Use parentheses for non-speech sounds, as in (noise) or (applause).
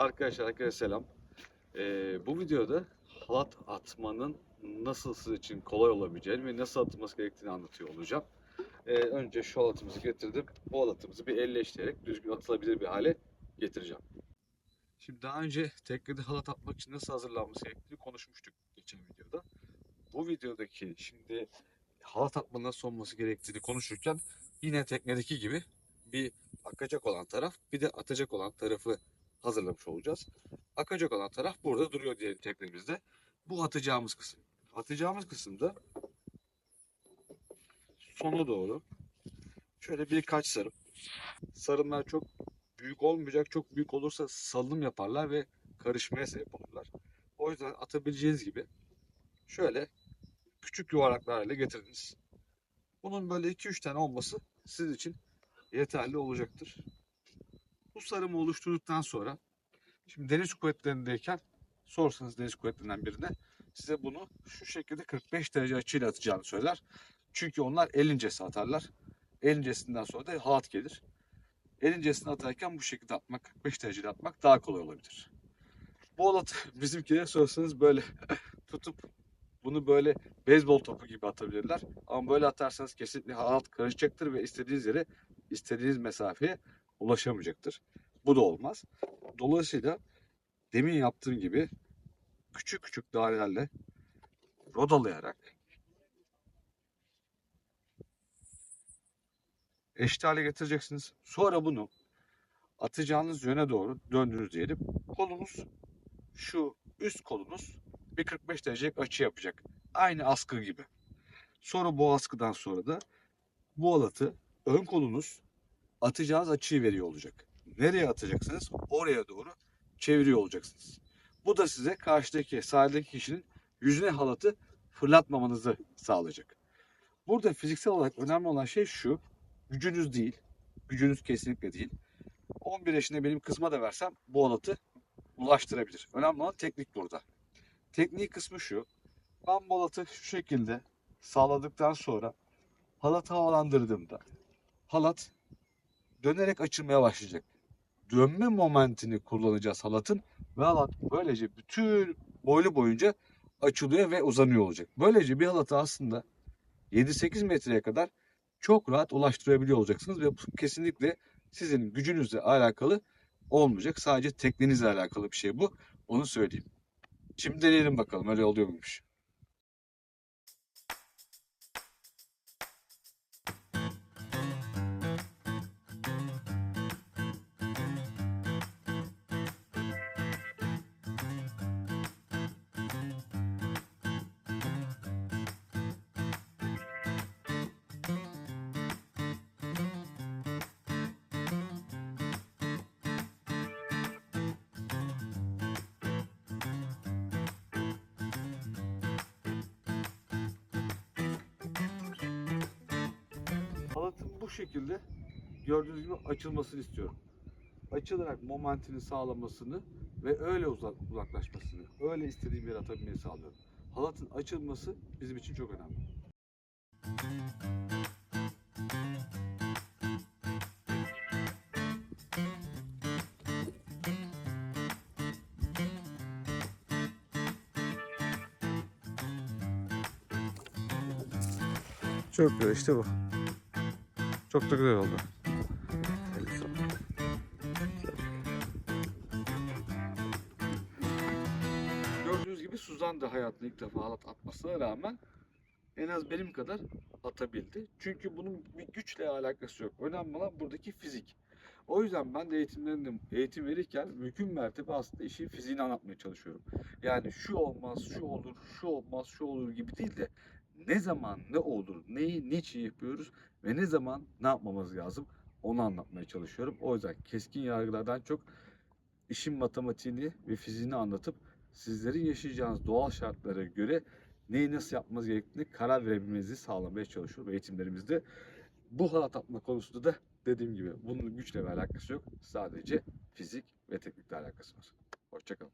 Arkadaşlar herkese selam. Ee, bu videoda halat atmanın nasıl sizin için kolay olabileceğini ve nasıl atılması gerektiğini anlatıyor olacağım. Ee, önce şu halatımızı getirdim. Bu halatımızı bir elleştirerek düzgün atılabilir bir hale getireceğim. Şimdi daha önce teknede halat atmak için nasıl hazırlanması gerektiğini konuşmuştuk geçen videoda. Bu videodaki şimdi halat atmanın nasıl olması gerektiğini konuşurken yine teknedeki gibi bir akacak olan taraf bir de atacak olan tarafı hazırlamış olacağız. Akacak olan taraf burada duruyor diye teknemizde. Bu atacağımız kısım. Atacağımız kısımda sona doğru şöyle birkaç sarım. Sarımlar çok büyük olmayacak. Çok büyük olursa salınım yaparlar ve karışmaya sebep olurlar. O yüzden atabileceğiniz gibi şöyle küçük yuvarlaklar hale getirdiniz. Bunun böyle 2-3 tane olması sizin için yeterli olacaktır. Bu sarımı oluşturduktan sonra şimdi deniz kuvvetlerindeyken sorsanız deniz kuvvetlerinden birine size bunu şu şekilde 45 derece açıyla atacağını söyler. Çünkü onlar el atarlar. El incesinden sonra da halat gelir. El incesini atarken bu şekilde atmak, 45 derecede atmak daha kolay olabilir. Bu halat (laughs) bizimkilere sorsanız böyle (laughs) tutup bunu böyle beyzbol topu gibi atabilirler. Ama böyle atarsanız kesinlikle halat karışacaktır ve istediğiniz yere istediğiniz mesafeye ulaşamayacaktır. Bu da olmaz. Dolayısıyla demin yaptığım gibi küçük küçük dairelerle rodalayarak eşit hale getireceksiniz. Sonra bunu atacağınız yöne doğru döndünüz diyelim. Kolunuz şu üst kolunuz bir 45 derecelik açı yapacak. Aynı askı gibi. Sonra bu askıdan sonra da bu halatı ön kolunuz atacağınız açıyı veriyor olacak. Nereye atacaksınız? Oraya doğru çeviriyor olacaksınız. Bu da size karşıdaki sahildeki kişinin yüzüne halatı fırlatmamanızı sağlayacak. Burada fiziksel olarak önemli olan şey şu. Gücünüz değil. Gücünüz kesinlikle değil. 11 yaşında benim kızıma da versem bu halatı ulaştırabilir. Önemli olan teknik burada. Teknik kısmı şu. Ben bu halatı şu şekilde sağladıktan sonra halatı havalandırdığımda halat dönerek açılmaya başlayacak. Dönme momentini kullanacağız halatın ve halat böylece bütün boylu boyunca açılıyor ve uzanıyor olacak. Böylece bir halatı aslında 7-8 metreye kadar çok rahat ulaştırabiliyor olacaksınız ve bu kesinlikle sizin gücünüzle alakalı olmayacak. Sadece tekniğinizle alakalı bir şey bu. Onu söyleyeyim. Şimdi deneyelim bakalım öyle oluyor muymuş. Bu şekilde gördüğünüz gibi açılmasını istiyorum. Açılarak momentini sağlamasını ve öyle uzak, uzaklaşmasını, öyle istediğim yere atabilmeyi sağlıyorum. Halatın açılması bizim için çok önemli. Güzel işte bu. Çok da güzel oldu. Gördüğünüz gibi Suzan da hayatında ilk defa halat atmasına rağmen en az benim kadar atabildi. Çünkü bunun bir güçle alakası yok. Önemli olan buradaki fizik. O yüzden ben de eğitimlerinde eğitim verirken mümkün mertebe aslında işin fiziğini anlatmaya çalışıyorum. Yani şu olmaz, şu olur, şu olmaz, şu olur gibi değil de ne zaman ne olur, neyi niçin yapıyoruz ve ne zaman ne yapmamız lazım onu anlatmaya çalışıyorum. O yüzden keskin yargılardan çok işin matematiğini ve fiziğini anlatıp sizlerin yaşayacağınız doğal şartlara göre neyi nasıl yapmanız gerektiğini karar verebilmenizi sağlamaya çalışıyorum eğitimlerimizde. Bu halat atma konusunda da dediğim gibi bunun güçle bir alakası yok. Sadece fizik ve teknikle alakası var. Hoşçakalın.